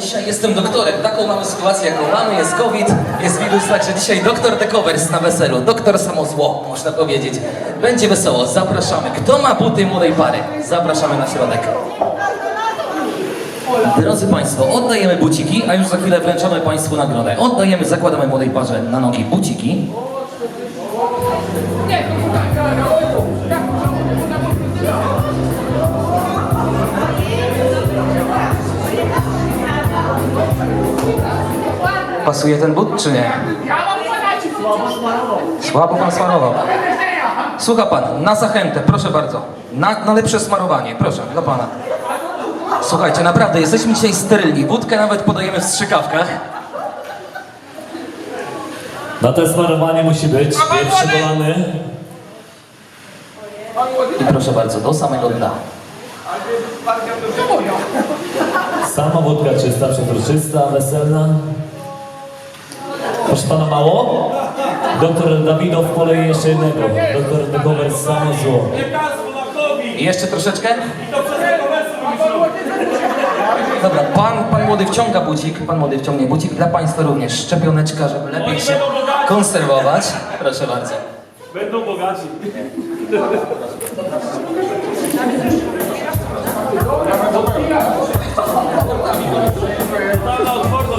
Dzisiaj jestem doktorem. Taką mamy sytuację, jaką mamy. Jest COVID, jest wirus, także dzisiaj doktor The Covers na weselu. Doktor samo zło, można powiedzieć. Będzie wesoło. Zapraszamy. Kto ma buty młodej pary? Zapraszamy na środek. Drodzy Państwo, oddajemy buciki, a już za chwilę wręczamy Państwu nagrodę. Oddajemy, zakładamy młodej parze na nogi buciki. Pasuje ten but, czy nie? Słabo Pan smarował. Słucha Pan, na zachętę, proszę bardzo. Na, na lepsze smarowanie, proszę, dla Pana. Słuchajcie, naprawdę, jesteśmy dzisiaj sterylni. Wódkę nawet podajemy w strzykawkach. Na to smarowanie musi być pierwszy dolany. I proszę bardzo, do samego dna. Sama wódka czysta, przezroczysta, weselna. Proszę pana mało? Doktor Dawidow poleje jeszcze jednego. Doktor Dekower samo zło. I jeszcze troszeczkę? Dobra, pan, pan młody wciąga bucik, pan młody wciągnie bucik. Dla Państwa również szczepioneczka, żeby lepiej się konserwować. Proszę bardzo. Będą bogaci. Totalna odporność.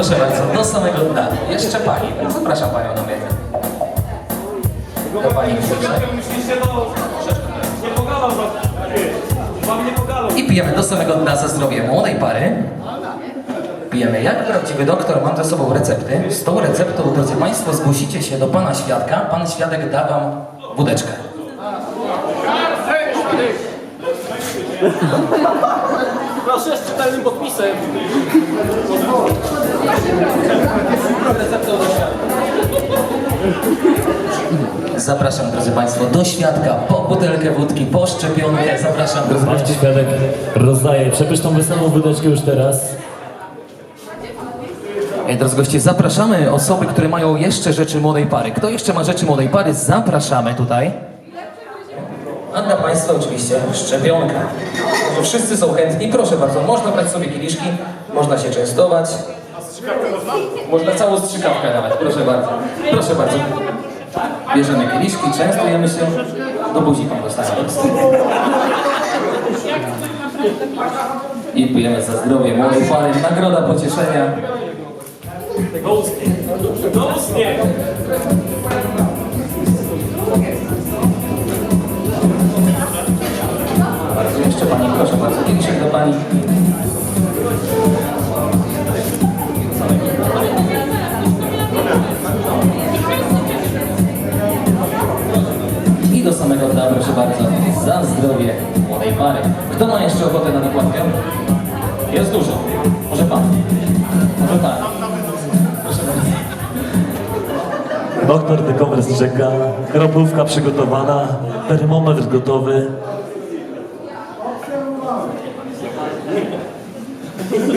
Proszę bardzo, do samego dna. Jeszcze Pani, zapraszam Panią do mnie. Do Pani. I pijemy do samego dna za zdrowie młodej pary. Pijemy jak prawdziwy doktor, mam ze sobą recepty. Z tą receptą, drodzy Państwo, zgłosicie się do Pana Świadka. Pan Świadek da Wam wódeczkę. Proszę z czytelnym podpisem. Zapraszam, drodzy Państwo, do Świadka, po butelkę wódki, po szczepionkę. Zapraszam, drodzy Państwo. świadek rozdaje przepyszną weselną wódeczkę już teraz. Ej, Drodzy goście, zapraszamy osoby, które mają jeszcze rzeczy młodej pary. Kto jeszcze ma rzeczy młodej pary, zapraszamy tutaj. A dla Państwa oczywiście szczepionka. Że wszyscy są chętni, proszę bardzo, można brać sobie kieliszki, można się częstować. Można całą strzykawkę nawet, proszę bardzo. Proszę bardzo. Bierzemy kieliszki, częstujemy się. Do buzi Pan dostanie. I pijemy za zdrowie młodej pary. Nagroda pocieszenia. Do ustnie. Pani. I do samego dna, proszę bardzo, za zdrowie młodej pary. Kto ma jeszcze ochotę na nakładkę? Jest dużo. Może Pan? Może Pan? Proszę bardzo. Doktor Dekower czeka. Grobówka przygotowana. Termometr gotowy.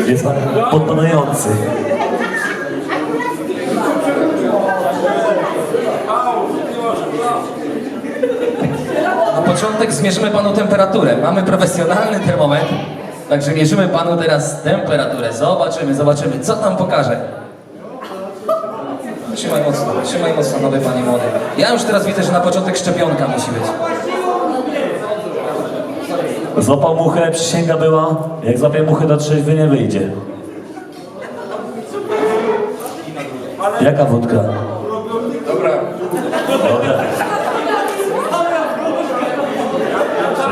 Jest pan podpadający. Na początek zmierzymy Panu temperaturę. Mamy profesjonalny termometr, także mierzymy Panu teraz temperaturę. Zobaczymy, zobaczymy, co tam pokaże. Trzymaj mocno, trzymaj mocno, nowy Panie młody. Ja już teraz widzę, że na początek szczepionka musi być. Złapał muchę, przysięga była. Jak złapie muchę, to trzeźwy nie wyjdzie. Jaka wódka? Dobra. Dobra.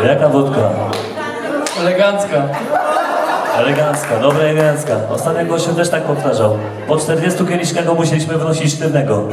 Jaka wódka? Elegancka. Elegancka, dobra elegancka. Ostatnio gościu też tak powtarzał. Po 40 kieliszkach musieliśmy wnosić sztywnego.